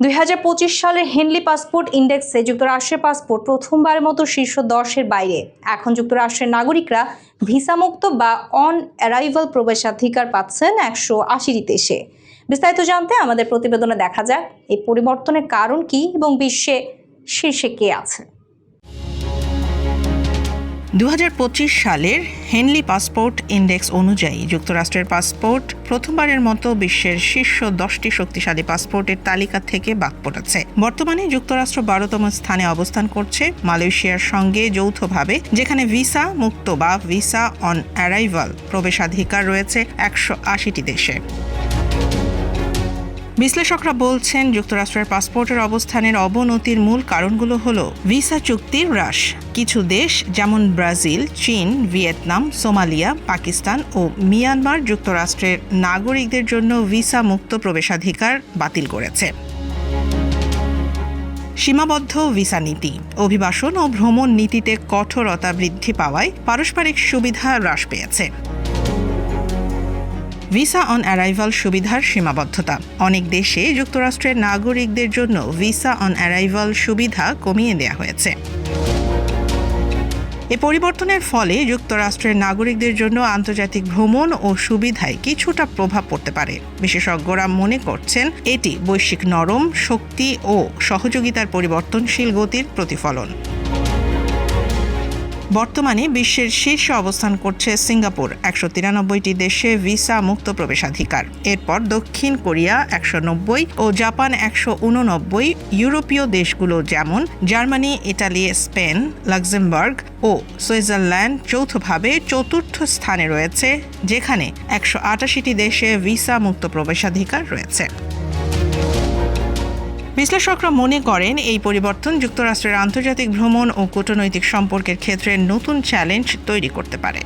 দুই হাজার পঁচিশ সালের হেনলি পাসপোর্ট ইন্ডেক্সে যুক্তরাষ্ট্রের পাসপোর্ট প্রথমবারের মতো শীর্ষ দশের বাইরে। এখন যুক্তরাষ্ট্রের নাগরিকরা ভিসামুক্ত বা অন অ্যারাইভাল প্রবেশাধিকার পাচ্ছেন একশো আশিটি দেশে বিস্তারিত জানতে আমাদের প্রতিবেদনে দেখা যাক এই পরিবর্তনের কারণ কি এবং বিশ্বে শীর্ষে কে আছে। দু হাজার পঁচিশ সালের হেনলি পাসপোর্ট ইন্ডেক্স অনুযায়ী যুক্তরাষ্ট্রের পাসপোর্ট প্রথমবারের মতো বিশ্বের শীর্ষ দশটি শক্তিশালী পাসপোর্টের তালিকা থেকে বাদ পড়েছে। বর্তমানে যুক্তরাষ্ট্র বারোতম স্থানে অবস্থান করছে মালয়েশিয়ার সঙ্গে যৌথভাবে, যেখানে ভিসা মুক্ত বা ভিসা অন অ্যারাইভাল প্রবেশাধিকার রয়েছে একশো আশিটি দেশে। বিশ্লেষকরা বলছেন, যুক্তরাষ্ট্রের পাসপোর্টের অবস্থানের অবনতির মূল কারণগুলো হল ভিসা চুক্তির হ্রাস। কিছু দেশ, যেমন ব্রাজিল, চীন, ভিয়েতনাম, সোমালিয়া, পাকিস্তান ও মিয়ানমার যুক্তরাষ্ট্রের নাগরিকদের জন্য ভিসা মুক্ত প্রবেশাধিকার বাতিল করেছে। সীমাবদ্ধ ভিসা নীতি, অভিবাসন ও ভ্রমণ নীতিতে কঠোরতা বৃদ্ধি পাওয়ায় পারস্পরিক সুবিধা হ্রাস পেয়েছে। ভিসা অন অ্যারাইভাল সুবিধার সীমাবদ্ধতা। অনেক দেশে যুক্তরাষ্ট্রের নাগরিকদের জন্য ভিসা অন অ্যারাইভাল সুবিধা কমিয়ে দেওয়া হয়েছে। এ পরিবর্তনের ফলে যুক্তরাষ্ট্রের নাগরিকদের জন্য আন্তর্জাতিক ভ্রমণ ও সুবিধায় কিছুটা প্রভাব পড়তে পারে। বিশেষজ্ঞরা মনে করছেন, এটি বৈশ্বিক নরম, শক্তি ও সহযোগিতার পরিবর্তনশীল গতির প্রতিফলন। বর্তমানে বিশ্বের শীর্ষে অবস্থান করছে সিঙ্গাপুর, একশো তিরানব্বইটি দেশে ভিসা মুক্ত প্রবেশাধিকার। এরপর দক্ষিণ কোরিয়া, একশো নব্বই ও জাপান, একশো উননব্বই ইউরোপীয় দেশগুলো যেমন জার্মানি ইটালি স্পেন, লাক্সেমবার্গ ও সুইজারল্যান্ড যৌথভাবে চতুর্থ স্থানে রয়েছে, যেখানে একশো আটাশিটি দেশে ভিসা মুক্ত প্রবেশাধিকার রয়েছে। বিশ্লেষকরা মনে করেন এই পরিবর্তন যুক্তরাষ্ট্রের আন্তর্জাতিক ভ্রমণ ও কূটনৈতিক সম্পর্কের ক্ষেত্রে নতুন চ্যালেঞ্জ তৈরি করতে পারে।